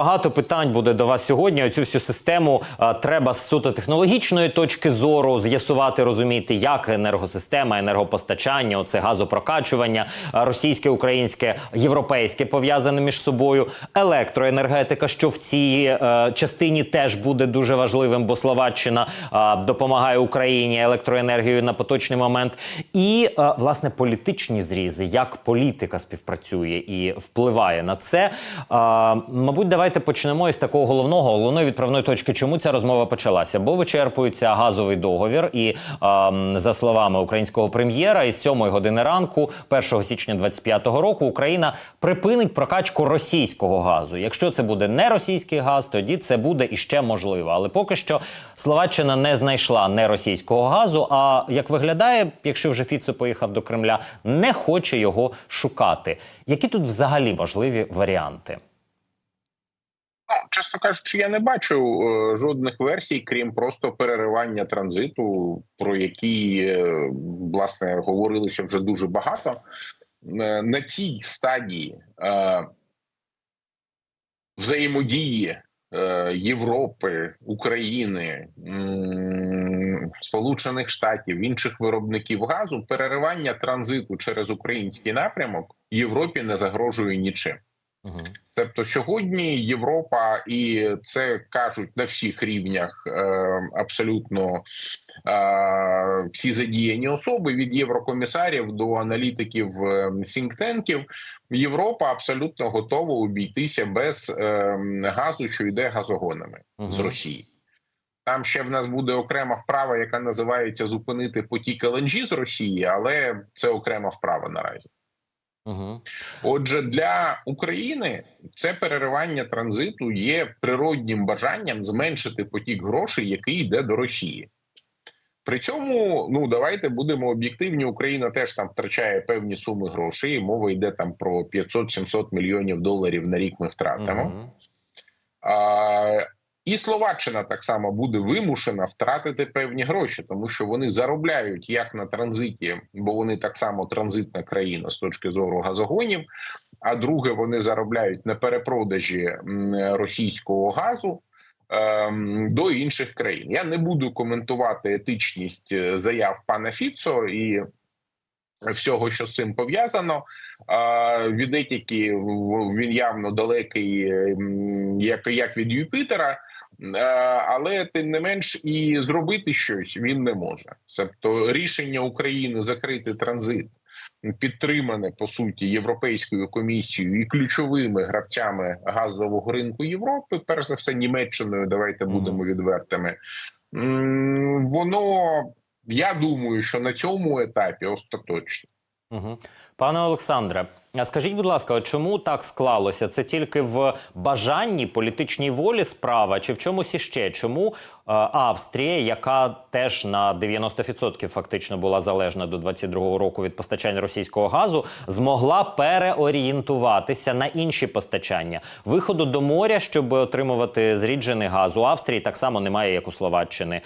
Багато питань буде до вас сьогодні. Оцю всю систему а, треба з суто технологічної точки зору з'ясувати, розуміти, як енергосистема, енергопостачання, оце газопрокачування, російське, українське, європейське пов'язане між собою, електроенергетика, що в цій е, частині теж буде дуже важливим, бо Словаччина допомагає Україні електроенергією на поточний момент, і е, власне політичні зрізи, як політика співпрацює і впливає на це. Мабуть, давайте почнемо із такого головного головної відправної точки. Чому ця розмова почалася? Бо вичерпується газовий договір, і за словами українського прем'єра, із 7 години ранку, 1 січня 25-го року, Україна припинить прокачку російського газу. Якщо це буде не російський газ, тоді це буде іще можливо. Але поки що Словаччина не знайшла не російського газу. А як виглядає, якщо вже Фіцо поїхав до Кремля, не хоче його шукати. Які тут взагалі можливі варіанти? Ну, чесно кажучи, я не бачу е, жодних версій, крім просто переривання транзиту, про які е, власне говорилося вже дуже багато. Е, на цій стадії е, взаємодії е, Європи, України, м, Сполучених Штатів, інших виробників газу, переривання транзиту через український напрямок Європі не загрожує нічим. Угу. Тобто сьогодні Європа, і це кажуть на всіх рівнях е, абсолютно е, всі задіяні особи від єврокомісарів до аналітиків сінктенків. Європа абсолютно готова обійтися без е, газу, що йде газогонами Мгм. з Росії. Там ще в нас буде окрема вправа, яка називається зупинити потік ЛНЖ з Росії, але це окрема вправа наразі. Угу. Отже, для України це переривання транзиту є природнім бажанням зменшити потік грошей, який йде до Росії. При цьому, ну давайте будемо об'єктивні. Україна теж там втрачає певні суми грошей. Мова йде там про 500-700 мільйонів доларів на рік. Ми втратимо. Угу. А, і Словаччина так само буде вимушена втратити певні гроші, тому що вони заробляють як на транзиті, бо вони так само транзитна країна з точки зору газогонів. А друге, вони заробляють на перепродажі російського газу ем, до інших країн. Я не буду коментувати етичність е, заяв пана Фіцо і всього, що з цим пов'язано. Від етики він явно далекий, як від Юпітера. Е, Але тим не менш і зробити щось він не може. Тобто рішення України закрити транзит підтримане по суті Європейською комісією і ключовими гравцями газового ринку Європи, перш за все Німеччиною. Давайте будемо відвертими. Воно я думаю, що на цьому етапі остаточно. Угу. Пане Олександре, а скажіть, будь ласка, чому так склалося? Це тільки в бажанні політичній волі справа, чи в чомусь іще? Чому е, Австрія, яка теж на 90% фактично була залежна до 22-го року від постачання російського газу, змогла переорієнтуватися на інші постачання виходу до моря, щоб отримувати зріджений газ у Австрії, так само немає, як у Словаччини.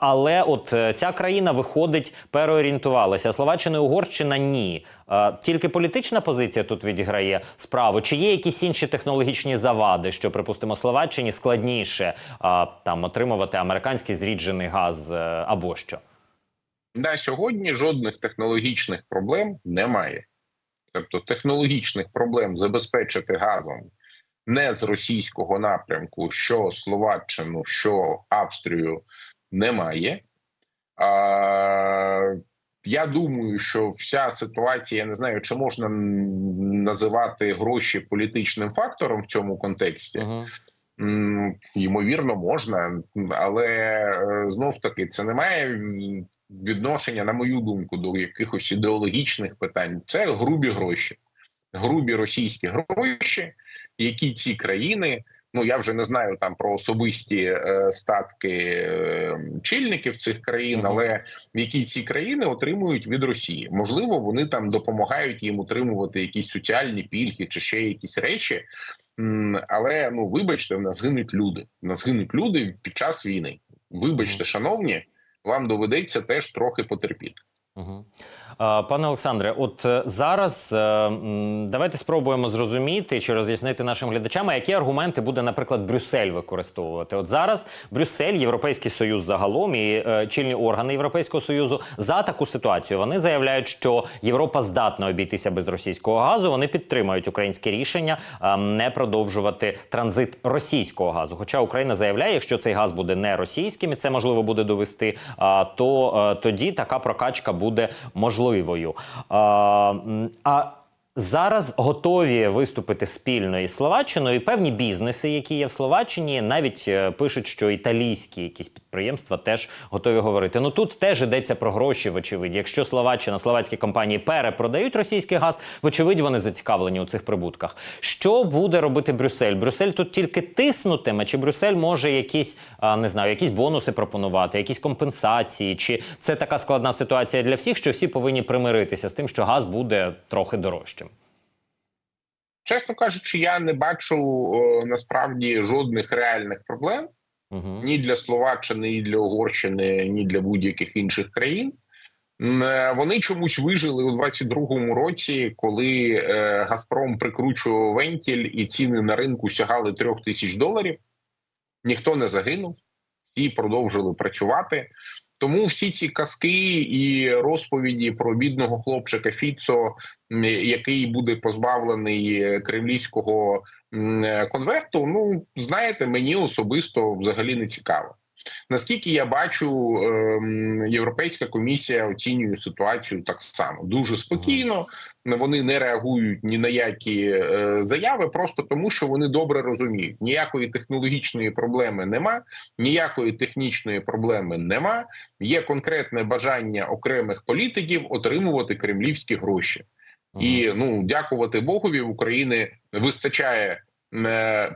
Але от е, ця країна виходить, переорієнтувалася. Словаччина і Угорщина ні. А, тільки політична позиція тут відіграє справу. Чи є якісь інші технологічні завади, що припустимо Словаччині складніше а, там отримувати американський зріджений газ е, або що? На сьогодні жодних технологічних проблем немає. Тобто технологічних проблем забезпечити газом не з російського напрямку, що Словаччину, що Австрію немає. А, я думаю, що вся ситуація, я не знаю, чи можна називати гроші політичним фактором в цьому контексті. М, Ймовірно, можна, але е, знов таки це не має відношення, на мою думку, до якихось ідеологічних питань. Це грубі гроші, грубі російські гроші, які ці країни. Ну я вже не знаю там про особисті е, статки е, чільників цих країн, але які ці країни отримують від Росії. Можливо, вони там допомагають їм утримувати якісь соціальні пільги чи ще якісь речі. Але ну вибачте, в нас гинуть люди. В нас гинуть люди під час війни. Вибачте, шановні, вам доведеться теж трохи потерпіти. Пане Олександре, от е, зараз е, давайте спробуємо зрозуміти чи роз'яснити нашим глядачам, які аргументи буде, наприклад, Брюссель використовувати. От зараз Брюссель, Європейський Союз загалом і е, чільні органи Європейського Союзу за таку ситуацію. Вони заявляють, що Європа здатна обійтися без російського газу. Вони підтримують українське рішення не продовжувати транзит російського газу. Хоча Україна заявляє, якщо цей газ буде не російським, і це можливо буде довести, то тоді така прокачка буде можливою. А, м, а Зараз готові виступити спільно із Словаччиною і певні бізнеси, які є в Словаччині, навіть е, пишуть, що італійські якісь підприємства теж готові говорити. Ну тут теж йдеться про гроші, вочевидь. Якщо Словаччина, словацькі компанії перепродають російський газ, вочевидь, вони зацікавлені у цих прибутках. Що буде робити Брюссель? Брюссель тут тільки тиснутиме, чи Брюссель може якісь не знаю, якісь бонуси пропонувати, якісь компенсації? Чи це така складна ситуація для всіх, що всі повинні примиритися з тим, що газ буде трохи дорожчим? Чесно кажучи, я не бачу насправді жодних реальних проблем Угу. ні для Словаччини, ні для Угорщини, ні для будь-яких інших країн. Е, Вони чомусь вижили у 22-му році, коли е, Газпром прикручував вентіль і ціни на ринку сягали трьох тисяч доларів. Ніхто не загинув, всі продовжили працювати. Тому всі ці казки і розповіді про бідного хлопчика Фіцо, який буде позбавлений е, кремлівського е, конверту. Ну знаєте, мені особисто взагалі не цікаво. Наскільки я бачу, ем, Європейська комісія оцінює ситуацію так само дуже спокійно. Вони не реагують ні на які е, заяви, просто тому що вони добре розуміють, ніякої технологічної проблеми нема, ніякої технічної проблеми нема. Є конкретне бажання окремих політиків отримувати кремлівські гроші. І ну дякувати Богові в України вистачає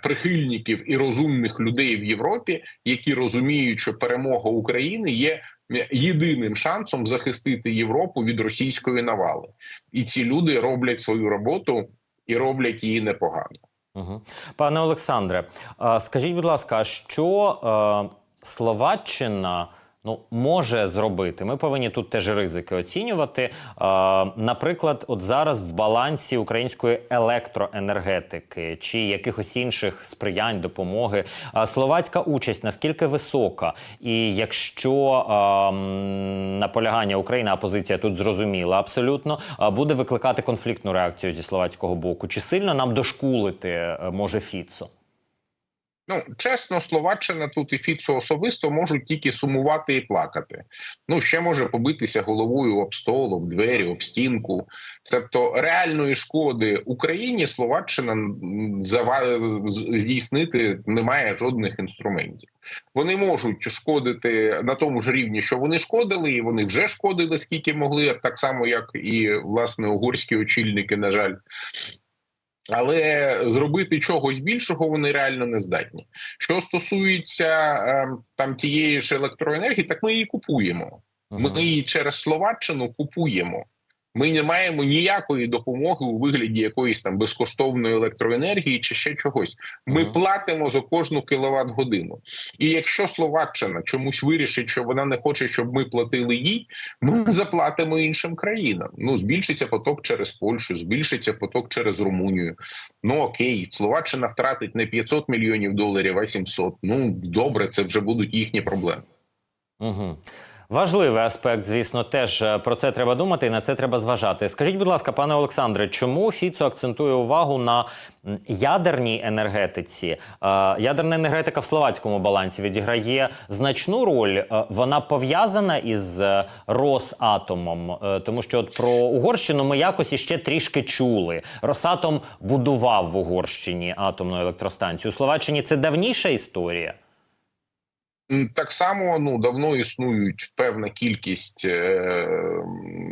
прихильників і розумних людей в Європі, які розуміють, що перемога України є е, єдиним шансом захистити Європу від російської навали, і ці люди роблять свою роботу і роблять її непогано. Угу. Пане Олександре, скажіть, будь ласка, що е, Словаччина ну, може зробити? Ми повинні тут теж ризики оцінювати. Наприклад, от зараз в балансі української електроенергетики чи якихось інших сприянь, допомоги, словацька участь наскільки висока? І якщо наполягання України, а позиція тут зрозуміла абсолютно, буде викликати конфліктну реакцію зі словацького боку, чи сильно нам дошкулити е, може Фіцо? Ну чесно, Словаччина тут і Фіцо особисто можуть тільки сумувати і плакати. Ну ще може побитися головою об стол, об двері, об стінку. Тобто реальної шкоди Україні Словаччина здійснити не має жодних інструментів. Вони можуть шкодити на тому ж рівні, що вони шкодили, і вони вже шкодили скільки могли, так само як і власне угорські очільники, на жаль. Але зробити чогось більшого вони реально не здатні. Що стосується е, там тієї ж електроенергії, так ми її купуємо. Ми її через Словаччину купуємо. Ми не маємо ніякої допомоги у вигляді якоїсь там безкоштовної електроенергії чи ще чогось. Ми Мгм. платимо за кожну кіловат годину. І якщо Словаччина чомусь вирішить, що вона не хоче, щоб ми платили їй, ми заплатимо іншим країнам. Ну збільшиться поток через Польщу, збільшиться поток через Румунію. Ну окей, Словаччина втратить не 500 мільйонів доларів, а 700. Ну добре, це вже будуть їхні проблеми. Угу. Важливий аспект, звісно, теж е, про це треба думати і на це треба зважати. Скажіть, будь ласка, пане Олександре, чому Фіцо акцентує увагу на ядерній енергетиці? Е, Ядерна енергетика в словацькому балансі відіграє значну роль. Е, Вона пов'язана із Росатомом, тому що от про Угорщину ми якось іще трішки чули. Росатом будував в Угорщині атомну електростанцію. У Словаччині це давніша історія. Так само ну давно існують певна кількість е,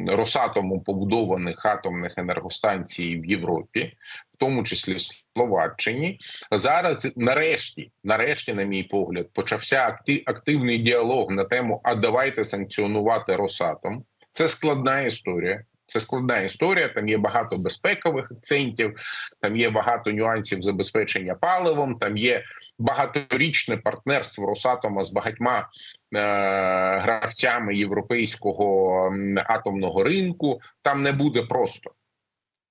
Росатому побудованих атомних енергостанцій в Європі, в тому числі в Словаччині. Зараз нарешті, нарешті, на мій погляд, почався акти- активний діалог на тему: а давайте санкціонувати Росатом. Це складна історія. Це складна історія. Там є багато безпекових акцентів, там є багато нюансів забезпечення паливом. Там є багаторічне партнерство Росатома з багатьма е, гравцями європейського атомного ринку. Там не буде просто.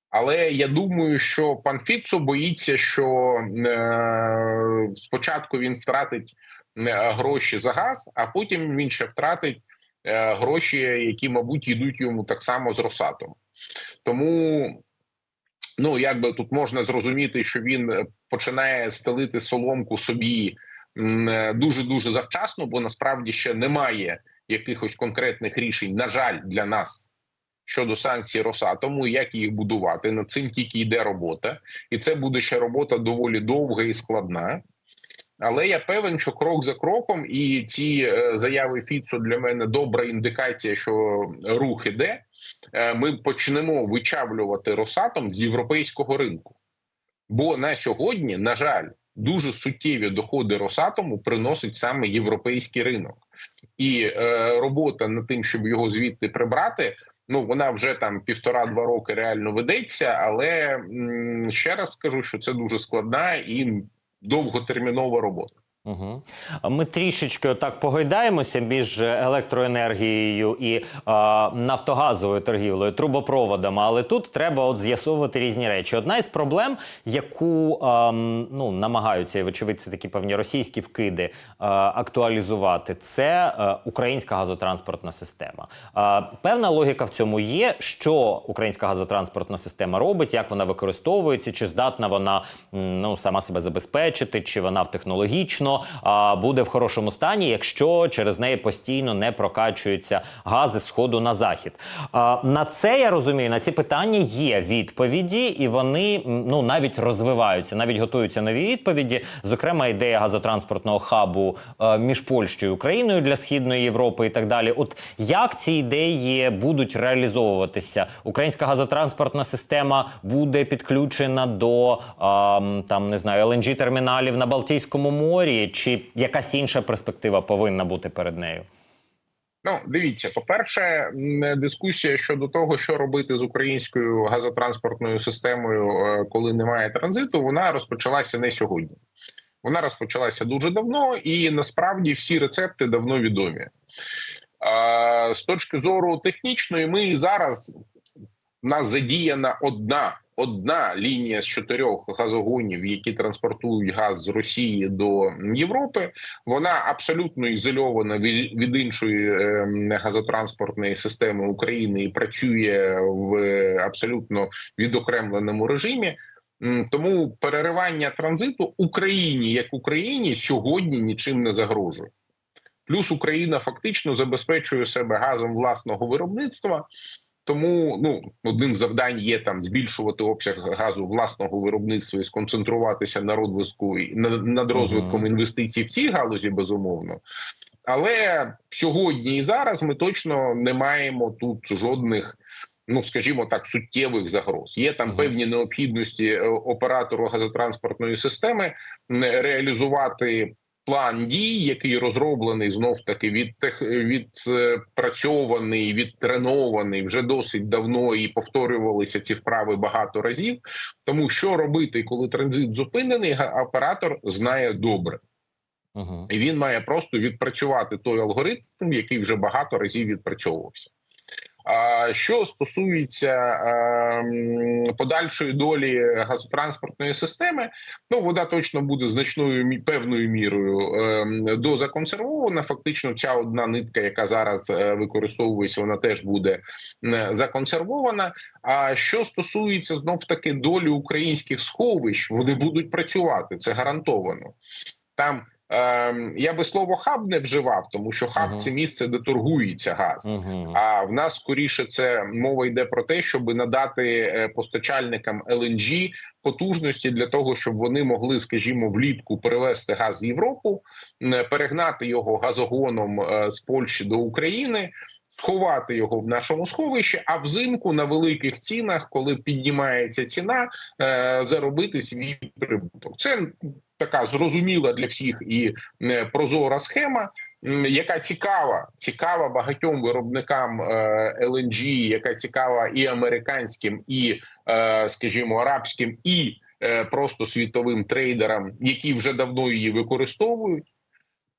Але я думаю, що пан Фіцо боїться, що е, спочатку він втратить е, гроші за газ, а потім він ще втратить гроші, які, мабуть, йдуть йому так само з Росатом. Тому, ну якби тут можна зрозуміти, що він е, починає стелити соломку собі дуже дуже завчасно, бо насправді ще немає якихось конкретних рішень, на жаль, для нас щодо санкцій Росатому, як їх будувати. Над цим тільки йде робота, і це буде ще робота доволі довга і складна. Але я певен, що крок за кроком, і ці е, заяви Фіцо для мене добра індикація, що рух іде. Е, ми почнемо вичавлювати Росатом з європейського ринку. Бо на сьогодні, на жаль, дуже суттєві доходи Росатому приносить саме європейський ринок, і е, робота над тим, щоб його звідти прибрати. Ну вона вже там півтора-два роки реально ведеться, але ще раз скажу, що це дуже складна і довготермінова робота. Угу. Ми трішечки отак погойдаємося між електроенергією і а, нафтогазовою торгівлею, трубопроводами, але тут треба от з'ясовувати різні речі. Одна із проблем, яку а, ну, намагаються, і вочевидь, це такі певні російські вкиди а, актуалізувати, це а, українська газотранспортна система. А, певна логіка в цьому є, що українська газотранспортна система робить, як вона використовується, чи здатна вона ну, сама себе забезпечити, чи вона в технологічно а, буде в хорошому стані, якщо через неї постійно не прокачуються гази сходу на захід. А, на це я розумію, на ці питання є відповіді, і вони ну навіть розвиваються, навіть готуються нові відповіді. Зокрема, ідея газотранспортного хабу е, між Польщею і Україною для східної Європи і так далі. От як ці ідеї будуть реалізовуватися? Українська газотранспортна система буде підключена до а, там не знаю LNG терміналів на Балтійському морі, чи якась інша перспектива повинна бути перед нею? Ну, дивіться, по-перше, дискусія щодо того, що робити з українською газотранспортною системою, е, коли немає транзиту, вона розпочалася не сьогодні. Вона розпочалася дуже давно, і насправді всі рецепти давно відомі. З точки зору технічної, ми зараз в нас задіяна одна. Одна лінія з чотирьох газогонів, які транспортують газ з Росії до Європи, вона абсолютно ізольована від, іншої е, газотранспортної системи України і працює в абсолютно відокремленому режимі. Тому переривання транзиту Україні як Україні сьогодні нічим не загрожує. Плюс Україна фактично забезпечує себе газом власного виробництва. Тому ну одним з завдань є там збільшувати обсяг газу власного виробництва і сконцентруватися на розвитку над розвитком інвестицій в цій галузі, безумовно. Але сьогодні і зараз ми точно не маємо тут жодних. Ну, скажімо так, суттєвих загроз. Є там певні необхідності е, оператору газотранспортної системи реалізувати план дій, який розроблений знов таки від відпрацьований, відтренований вже досить давно і повторювалися ці вправи багато разів. Тому що робити, коли транзит зупинений, оператор знає добре, і він має просто відпрацювати той алгоритм, який вже багато разів відпрацьовувався. Що стосується ем, подальшої долі газотранспортної системи, ну вона точно буде значною певною мірою ем, дозаконсервована. Фактично, ця одна нитка, яка зараз е, використовується, вона теж буде законсервована. А що стосується знов таки долі українських сховищ, вони будуть працювати. Це гарантовано. Там я би слово хаб не вживав, тому що хаб Ага. це місце, де торгується газ. Угу. А в нас скоріше це мова йде про те, щоб надати е, постачальникам LNG потужності для того, щоб вони могли, скажімо, влітку перевести газ з Європу, перегнати його газогоном е, з Польщі до України. Сховати його в нашому сховищі, а взимку на великих цінах, коли піднімається ціна, е, заробити свій прибуток. Це така зрозуміла для всіх і е, прозора схема, яка цікава, цікава багатьом виробникам е, LNG, яка цікава і американським, і, е, скажімо, арабським, і е, просто світовим трейдерам, які вже давно її використовують.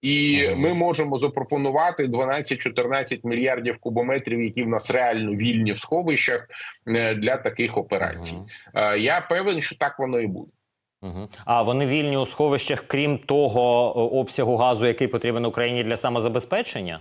І ми можемо запропонувати 12-14 мільярдів кубометрів, які в нас реально вільні в сховищах е, для таких операцій. Е, Я певен, що так воно і буде. А вони вільні у сховищах, крім того е, обсягу газу, який потрібен Україні для самозабезпечення?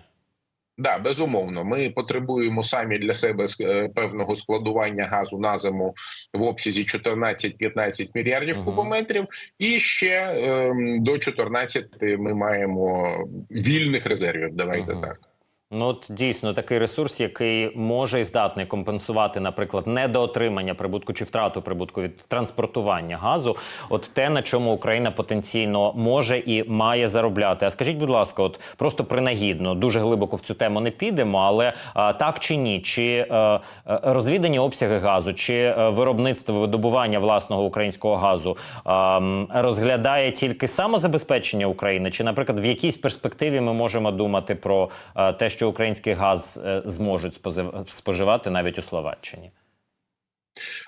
Да, безумовно, ми потребуємо самі для себе е, певного складування газу на зиму в обсязі 14-15 мільярдів Мгм. кубометрів, і ще ем, до 14 ми маємо вільних резервів. Давайте Мгм. так. Ну, от дійсно такий ресурс, який може і здатний компенсувати, наприклад, недоотримання прибутку чи втрату прибутку від транспортування газу. От те, на чому Україна потенційно може і має заробляти. А скажіть, будь ласка, от просто принагідно, дуже глибоко в цю тему не підемо, але а, так чи ні, чи е, е, розвідані обсяги газу, чи е, виробництво видобування власного українського газу а, розглядає тільки самозабезпечення України, чи, наприклад, в якійсь перспективі ми можемо думати про е, те, що український газ е, зможуть споживати навіть у Словаччині?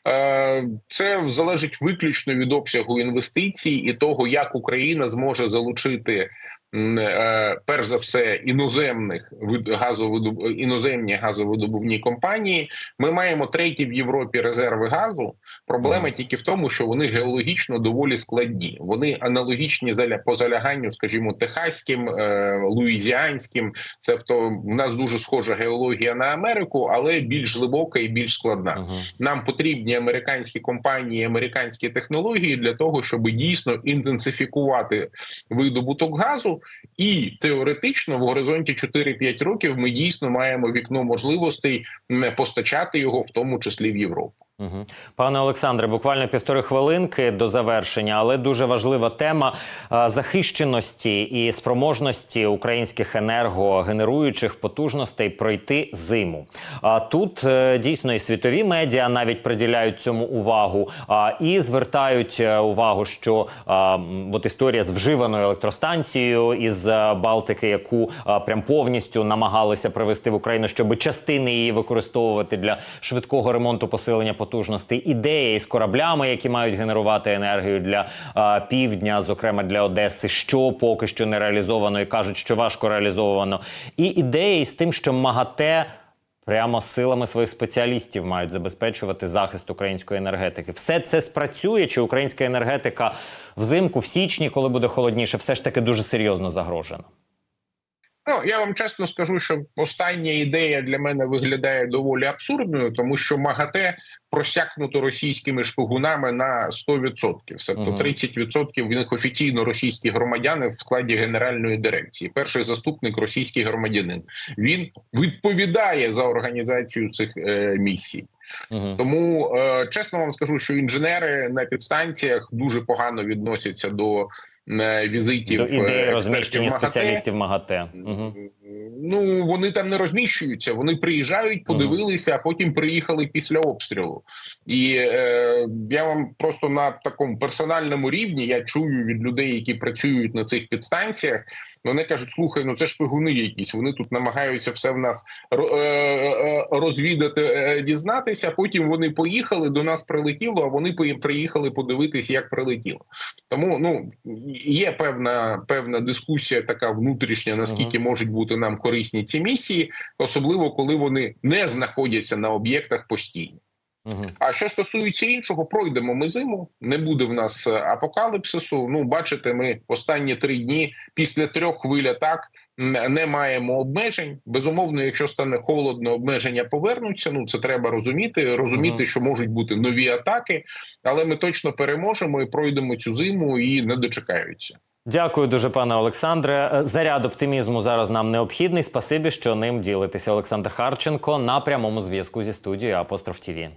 Е, Це залежить виключно від обсягу інвестицій і того, як Україна зможе залучити. Е, Перш за все, іноземних вид- газовидоб... іноземні газовидобувні компанії. Ми маємо треті в Європі резерви газу. Проблема тільки в тому, що вони геологічно доволі складні. Вони аналогічні по заляганню, скажімо, техаським, е, луїзіанським. Тобто, в нас дуже схожа геологія на Америку, але більш глибока і більш складна. Мгм. Нам потрібні американські компанії, американські технології для того, щоб дійсно інтенсифікувати видобуток газу, і теоретично в горизонті 4-5 років ми дійсно маємо вікно можливостей м, постачати його, в тому числі в Європу. Угу. Пане Олександре, буквально півтори хвилинки до завершення, але дуже важлива тема е, захищеності і спроможності українських енергогенеруючих потужностей пройти зиму. А тут е, дійсно і світові медіа навіть приділяють цьому увагу і звертають е, увагу, що от історія з вживаною електростанцією із Балтики, яку прям повністю намагалися привезти в Україну, щоб частини її використовувати для швидкого ремонту посилення потужностей. Ідея із кораблями, які мають генерувати енергію для а, півдня, зокрема для Одеси, що поки що не реалізовано, і кажуть, що важко реалізовано. І ідея із тим, що МАГАТЕ. Прямо силами своїх спеціалістів мають забезпечувати захист української енергетики. Все це спрацює, чи українська енергетика взимку, в січні, коли буде холодніше, все ж таки дуже серйозно загрожена. Ну я вам чесно скажу, що остання ідея для мене виглядає доволі абсурдною, тому що МАГАТЕ просякнуто російськими шпигунами на 100%. Тобто Мгм. 30% в них офіційно російські громадяни в складі генеральної дирекції. Перший заступник російський громадянин. Він відповідає за організацію цих е, місій. Угу. Тому е, чесно вам скажу, що інженери на підстанціях дуже погано відносяться до візитів До е, ідеї розміщення спеціалістів МАГАТЕ. Угу. Ну вони там не розміщуються. Вони приїжджають, подивилися, а потім приїхали після обстрілу. І е, я вам просто на такому персональному рівні я чую від людей, які працюють на цих підстанціях. Вони кажуть: слухай, ну це ж пигуни якісь. Вони тут намагаються все в нас ро- е, е, розвідати, е, дізнатися. Потім вони поїхали до нас, прилетіло. А вони приїхали подивитися, як прилетіло. Тому ну є певна певна дискусія, така внутрішня, наскільки можуть бути нам корисні ці місії, особливо коли вони не знаходяться на об'єктах постійно. Угу. А що стосується іншого, пройдемо ми зиму. Не буде в нас е, апокаліпсису. Ну, бачите, ми останні три дні після трьох хвиль атак не маємо обмежень. Безумовно, якщо стане холодно, обмеження повернуться. Ну це треба розуміти. Розуміти, Мгм. що можуть бути нові атаки, але ми точно переможемо і пройдемо цю зиму і не дочекаються. Дякую дуже, пане Олександре. Е, Заряд оптимізму зараз нам необхідний. Спасибі, що ним ділитеся. Олександр Харченко на прямому зв'язку зі студією Апостроф ТІВІ.